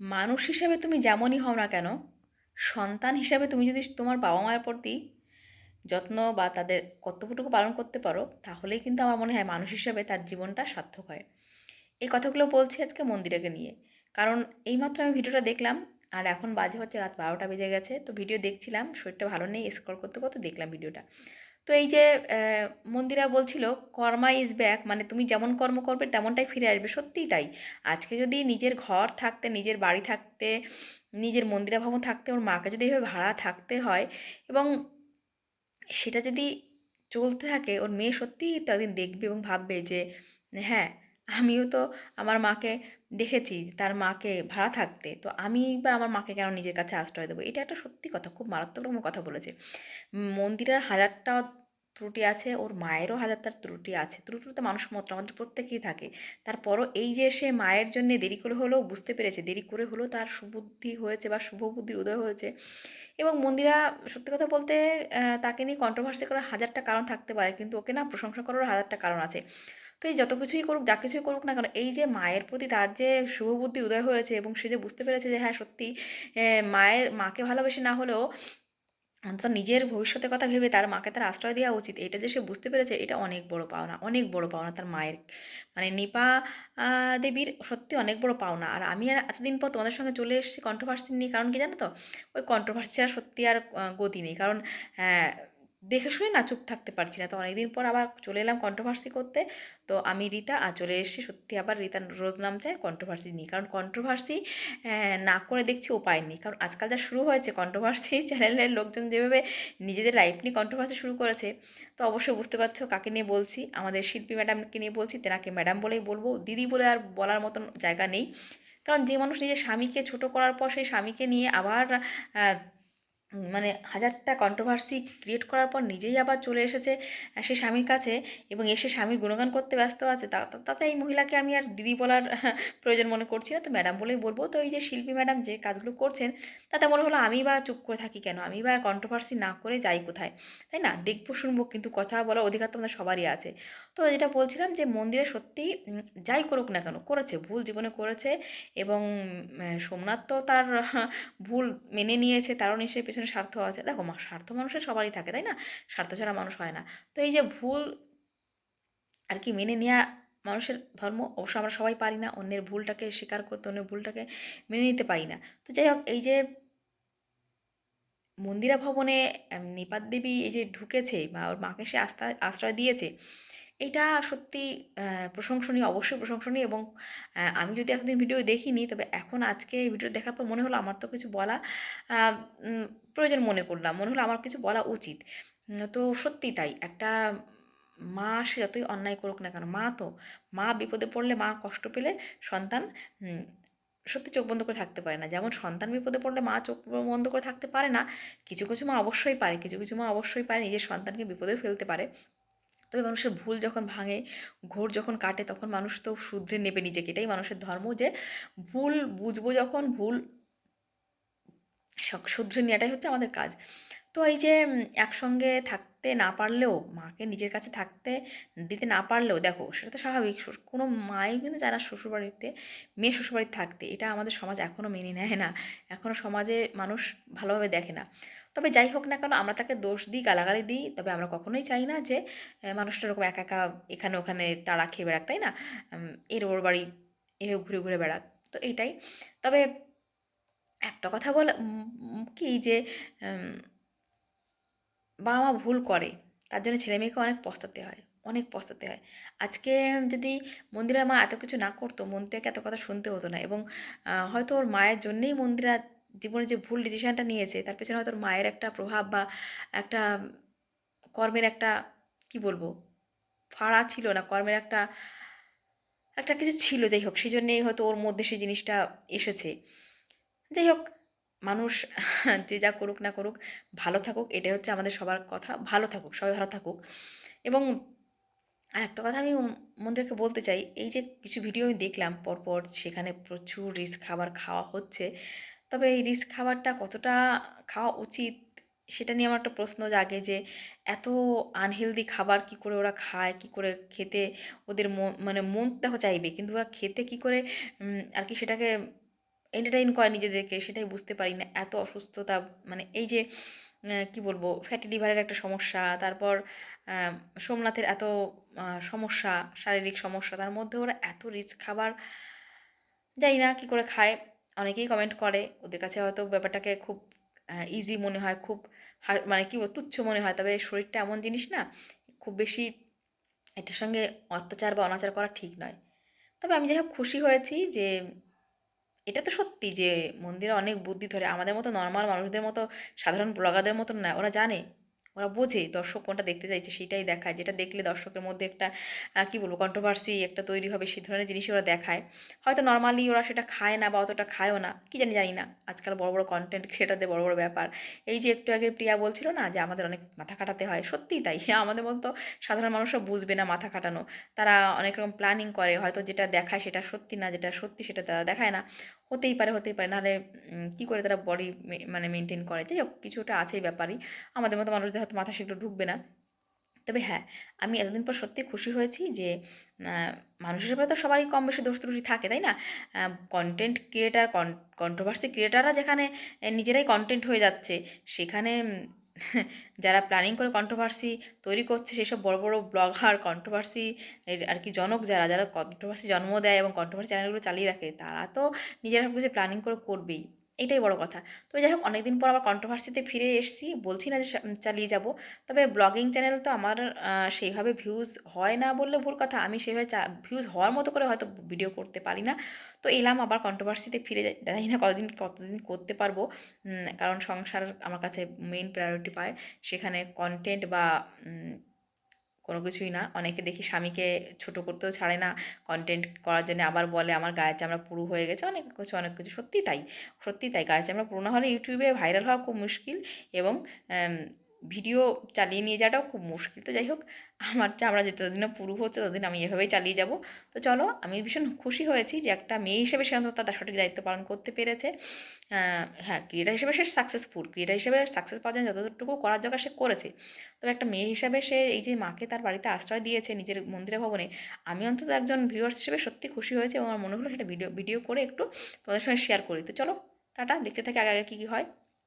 মানুষ হিসেবে তুমি যেমনই হও না কেন, সন্তান হিসাবে তুমি যদি তোমার বাবা মায়ের প্রতি যত্ন বা তাদের কর্তব্যটুকু পালন করতে পারো, তাহলেই কিন্তু আমার মনে হয় মানুষ হিসাবে তার জীবনটা সার্থক হয়। এই কথাগুলো বলছি আজকে মন্দিরাকে নিয়ে। কারণ এইমাত্র আমি ভিডিওটা দেখলাম, আর এখন বাজে হচ্ছে রাত বারোটা বেজে গেছে, তো ভিডিও দেখছিলাম, শরীরটা ভালো নেই স্ক্রল করতে করতে দেখলাম ভিডিওটা। তো এই যে মন্দিরা বলছিল, কর্মা ইজ ব্যাক মানে তুমি যেমন কর্ম করবে, তেমনটাই ফিরে আসবে। সত্যিই তাই। আজকে যদি নিজের ঘর থাকতে, নিজের বাড়ি থাকতে, নিজের মন্দিরা ভবন থাকতে, ওর মাকে যদি এভাবে ভাড়া থাকতে হয় এবং সেটা যদি চলতে থাকে, ওর মেয়ে সত্যিই তো একদিন দেখবে এবং ভাববে যে হ্যাঁ আমিও তো আমার মাকে দেখেছি তার মাকে ভাড়া থাকতে। তো আমি বা আমার মাকে কেন নিজের কাছে আশ্রয় দেবো? এটা একটা সত্যি কথা, খুব মারাত্মক রকম কথা বলেছে। মন্দিরের হাজারটা ত্রুটি আছে, ওর মায়েরও হাজারটা ত্রুটি আছে। ত্রুটি তো মানুষ মতো আমাদের প্রত্যেকেই থাকে। তারপরও এই যে সে মায়ের জন্য দেরি করে হলেও বুঝতে পেরেছে, দেরি করে হলেও তার সুবুদ্ধি হয়েছে বা শুভ বুদ্ধির উদয় হয়েছে। এবং মন্দিরা সত্যি কথা বলতে তাকে নিয়ে কন্ট্রোভার্সি করার হাজারটা কারণ থাকতে পারে, কিন্তু ওকে না প্রশংসা করারও হাজারটা কারণ আছে। তো এই যত কিছুই করুক যা কিছুই করুক না কেন এই যে মায়ের প্রতি তার যে শুভবুদ্ধি উদয় হয়েছে এবং সে যে বুঝতে পেরেছে যে হ্যাঁ সত্যি মায়ের মাকে ভালোবেসে না হলেও অন্তত নিজের ভবিষ্যতের কথা ভেবে তার মাকে তার আশ্রয় দেওয়া উচিত এটা যে সে বুঝতে পেরেছে এটা অনেক বড় পাওনা অনেক বড় পাওনা তার মায়ের মানে নিপা দেবীর সত্যি অনেক বড় পাওনা। আর আমি আর এতদিন পর তোমাদের সঙ্গে চলে এসেছি কন্ট্রোভার্সি নিয়ে কারণ কি জানো তো? ওই কন্ট্রোভার্সি আর সত্যি আর গতি নেই। কারণ আহ, দেখে শুনে না চুপ থাকতে পারছি না। তো অনেকদিন পর আবার চলে এলাম কন্ট্রোভার্সি করতে। তো আমি রীতা আর চলে এসেছি। সত্যি আবার রীতা রোজ নাম চায় কন্ট্রোভার্সি নিয়ে। কারণ কন্ট্রোভার্সি না করে দেখছি উপায় নেই। কারণ আজকাল যা শুরু হয়েছে কন্ট্রোভার্সি চ্যানেলের লোকজন যেভাবে নিজেদের লাইফ নিয়ে কন্ট্রোভার্সি শুরু করেছে, তো অবশ্যই বুঝতে পারছ কাকে নিয়ে বলছি। আমাদের শিল্পী ম্যাডামকে নিয়ে বলছি, তেনাকে ম্যাডাম বলেই বলব। দিদি বলে আর বলার মতন জায়গা নেই। কারণ যে মানুষ নিজের স্বামীকে ছোট করার পর সেই স্বামীকে নিয়ে আবার মানে হাজারটা কন্ট্রোভার্সি ক্রিয়েট করার পর নিজেই আবার চলে এসেছে সে স্বামীর কাছে এবং এসে স্বামীর গুণগান করতে ব্যস্ত আছে। তাতে এই মহিলাকে আমি আর দিদি বলার প্রয়োজন মনে করছি না। তো ম্যাডাম বলেই বলব, তো এই যে শিল্পী ম্যাডাম যে কাজগুলো করছেন, তাতে মনে হলো আমি বা চুপ করে থাকি কেন? আমি বা কন্ট্রোভার্সি না করে যাই কোথায়? তাই না? দেখব, শুনব, কিন্তু কথা বলার অধিকার তো আমাদের সবারই আছে। তো যেটা বলছিলাম যে মন্দিরে সত্যি যাই করুক না কেন, করেছে, ভুল জীবনে করেছে এবং সোমনাথ তো তার ভুল মেনে নিয়েছে, তারও নিশ্চয়ই পেছনে স্বার্থ আছে। দেখো স্বার্থ মানুষের সবারই থাকে, তাই না? স্বার্থ ছাড়া মানুষ হয় না। তো এই যে ভুল আর কি মেনে নেওয়া মানুষের ধর্ম, অবশ্য আমরা সবাই পারি না, অন্যের ভুলটাকে স্বীকার করতে, অন্যের ভুলটাকে মেনে নিতে পারি না। তো যাই হোক, এই যে মন্দিরা ভবনে নিপাত দেবী এই যে ঢুকেছে বা ওর মাকে সে আস্থা, আশ্রয় দিয়েছে এটা সত্যি প্রশংসনীয়, অবশ্যই প্রশংসনীয় এবং আমি যদি এতদিন ভিডিও দেখিনি, তবে এখন আজকে এই ভিডিও দেখার পর মনে হলো আমার তো কিছু বলা প্রয়োজন মনে করলাম, মনে হলো আমার কিছু বলা উচিত। তো সত্যি তাই, একটা মা সে যতই অন্যায় করুক না কেন, মা তো, মা বিপদে পড়লে মা কষ্ট পেলে সন্তান সত্যি চোখ বন্ধ করে থাকতে পারে না। যেমন সন্তান বিপদে পড়লে মা চোখ বন্ধ করে থাকতে পারে না, কিছু কিছু মা অবশ্যই পারে, কিছু কিছু মা অবশ্যই পারে, নিজের সন্তানকে বিপদে ফেলতে পারে। তবে মানুষের ভুল যখন ভাঙে, ঘোর যখন কাটে, তখন মানুষ তো শুধরে নেবে নিজেকে। এটাই মানুষের ধর্ম যে ভুল বুঝব যখন, ভুল শুধরে নেওয়াটাই হচ্ছে আমাদের কাজ। তো এই যে একসঙ্গে থাকতে না পারলেও, মাকে নিজের কাছে থাকতে দিতে না পারলেও, দেখো, সেটা তো স্বাভাবিক। কোনো মাই কিন্তু যারা শ্বশুরবাড়িতে, মেয়ে শ্বশুরবাড়িতে থাকতে, এটা আমাদের সমাজ এখনও মেনে নেয় না। এখনও সমাজে মানুষ ভালোভাবে দেখে না। তবে যাই হোক না কেন, আমরা তাকে দোষ দিই, গালাগালি দিই, তবে আমরা কখনোই চাই না যে মানুষটা এরকম একা একা এখানে ওখানে তাড়া খেয়ে বেড়াক, তাই না? এর ওর বাড়ি এভাবে ঘুরে ঘুরে বেড়াক, তো এটাই। তবে একটা কথা বলে কি যে বাবা মা ভুল করে, তার জন্য ছেলে মেয়েকে অনেক পস্তাতে হয়, অনেক পস্তাতে হয়। আজকে যদি মন্দিরা মা এত কিছু না করতো, মন থেকে এত কথা শুনতে হতো না এবং হয়তো ওর মায়ের জন্যেই মন্দিরা জীবনে যে ভুল ডিসিশনটা নিয়েছে, তার পেছনে হয়তো মায়ের একটা প্রভাব বা একটা কর্মের একটা, কি বলব, ফাড়া ছিল না, কর্মের একটা একটা কিছু ছিল, যাই হোক সেই জন্যেই হয়তো ওর মধ্যে সেই জিনিসটা এসেছে। যাই হোক, মানুষ যে যা করুক না করুক, ভালো থাকুক, এটাই হচ্ছে আমাদের সবার কথা। ভালো থাকুক, সবাই ভালো থাকুক। এবং আর একটা কথা আমি মন্দিরকে বলতে চাই, এই যে কিছু ভিডিও আমি দেখলাম, পরপর সেখানে প্রচুর রিস্ক খাবার খাওয়া হচ্ছে। তবে এই রিস্ক খাবারটা কতটা খাওয়া উচিত সেটা নিয়ে আমার একটা প্রশ্ন জাগে যে, এত আনহেলদি খাবার কি করে ওরা খায়, কি করে খেতে ওদের মন মানে মন দেখো চাইবে? কিন্তু ওরা খেতে কি করে আর কি সেটাকে এন্টারটেইন করে নিজেদেরকে সেটাই বুঝতে পারি না। এত অসুস্থতা মানে এই যে কি বলব ফ্যাটি লিভারের একটা সমস্যা, তারপর সোমনাথের এত সমস্যা, শারীরিক সমস্যা, তার মধ্যে ওরা এত রিচ খাবার, জানি না কী করে খায়। অনেকেই কমেন্ট করে, ওদের কাছে হয়তো ব্যাপারটাকে খুব ইজি মনে হয়, খুব মানে কি তুচ্ছ মনে হয়। তবে শরীরটা এমন জিনিস না, খুব বেশি এটার সঙ্গে অত্যাচার বা অনাচার করা ঠিক নয়। তবে আমি যাই হোক খুশি হয়েছি যে, এটা তো সত্যি যে, মন্দিরে অনেক বুদ্ধি ধরে, আমাদের মতো নর্মাল মানুষদের মতো, সাধারণ ব্লগারদের মতো না, ওরা জানে। ওরা বোঝে, দর্শক কোনটা দেখতে চাইছে সেটাই দেখায়। যেটা দেখলে দর্শকের মধ্যে একটা কি বলব কন্ট্রোভার্সি একটা তৈরি হবে সেই ধরনের জিনিসই ওরা দেখায়। হয়তো নর্মালি ওরা সেটা খায় না বা অতটা খায়ও না, কি জানি জানি না। আজকাল বড় বড় কন্টেন্ট ক্রিয়েটারদের বড় বড় ব্যাপার। এই যে একটু আগে প্রিয়া বলছিল না যে আমাদের অনেক মাথা খাটাতে হয়, সত্যিই তাই। আমাদের মতো সাধারণ মানুষরা বুঝবে না মাথা খাটানো। তারা অনেক রকম প্ল্যানিং করে, হয়তো যেটা দেখায় সেটা সত্যি না, যেটা সত্যি সেটা তারা দেখায় না। হতেই পারে হতেই পারে। নাহলে কী করে তারা বডি মানে মেনটেন করে? যাই হোক, কিছুটা আছেই ব্যাপারই। আমাদের মতো মানুষদের হয়তো মাথা সেগুলো ঢুকবে না। তবে হ্যাঁ আমি এতদিন পর সত্যি খুশি হয়েছি যে মানুষের মানুষ হিসেবে তো সবারই কম বেশি দোষ ত্রুটি থাকে, তাই না? কন্টেন্ট ক্রিয়েটার কন্ট্রোভার্সি ক্রিয়েটাররা যেখানে নিজেরাই কন্টেন্ট হয়ে যাচ্ছে, সেখানে যারা প্ল্যানিং করে কন্ট্রোভার্সি তৈরি করছে, সেসব বড় বড় ব্লগার কন্ট্রোভার্সি আর কি জনক যারা যারা কন্ট্রোভার্সি জন্ম দেয় এবং কন্ট্রোভার্সি চ্যানেলগুলো চালিয়ে রাখে, তারা তো নিজেরা সব কিছু প্ল্যানিং করে করবেই। এটাই বড় কথা। তো যাই হোক অনেকদিন পর আবার কন্ট্রোভার্সিতে ফিরে এসেছি। বলছি না যে চালিয়ে যাব। তবে ব্লগিং চ্যানেল তো আমার সেইভাবে ভিউজ হয় না বললে ভুল কথা। আমি সেইভাবে ভিউজ হওয়ার মতো করে হয়তো ভিডিও করতে পারি না। তো এলাম আবার কন্ট্রোভার্সিতে ফিরে যাই। না কতদিন কতদিন করতে পারব। কারণ সংসার আমার কাছে মেইন প্রায়োরিটি পায়। সেখানে কন্টেন্ট বা কোনো কিছুই না। অনেকে দেখি স্বামীকে ছোট করতেও ছাড়ে না। কন্টেন্ট করার জন্য আবার বলে, আমার গায়ের চামড়া পুরু হয়ে গেছে। অনেক কিছু অনেক কিছু। সত্যি তাই। সত্যি তাই। গায়ের চামড়া পুরো না হলে ইউটিউবে ভাইরাল হওয়া খুব মুশকিল এবং ভিডিও চালিয়ে নিয়ে যাওয়াটাও খুব মুশকিল। তো যাই হোক, আমার চামড়া যতদিন পুরু হচ্ছে, ততদিন আমি এভাবেই চালিয়ে যাব। তো চলো, আমি ভীষণ খুশি হয়েছি যে একটা মেয়ে হিসেবে সে অন্তত তার সঠিক দায়িত্ব পালন করতে পেরেছে। হ্যাঁ ক্রিয়েটার হিসেবে সে সাকসেসফুল ক্রিয়েটার হিসেবে সাকসেস পাওয়ার জন্য যতটুকু করার দরকার সে করেছে। তবে একটা মেয়ে হিসাবে সে এই যে মাকে তার বাড়িতে আশ্রয় দিয়েছে নিজের মন্দিরে ভবনে, আমি অন্তত একজন ভিউয়ার্স হিসেবে সত্যি খুশি হয়েছে এবং আমার মনে হলো সেটা ভিডিও ভিডিও করে একটু তোমাদের সঙ্গে শেয়ার করি। তো চলো, টাটা, দেখতে থাকি আগে আগে কী কী হয়।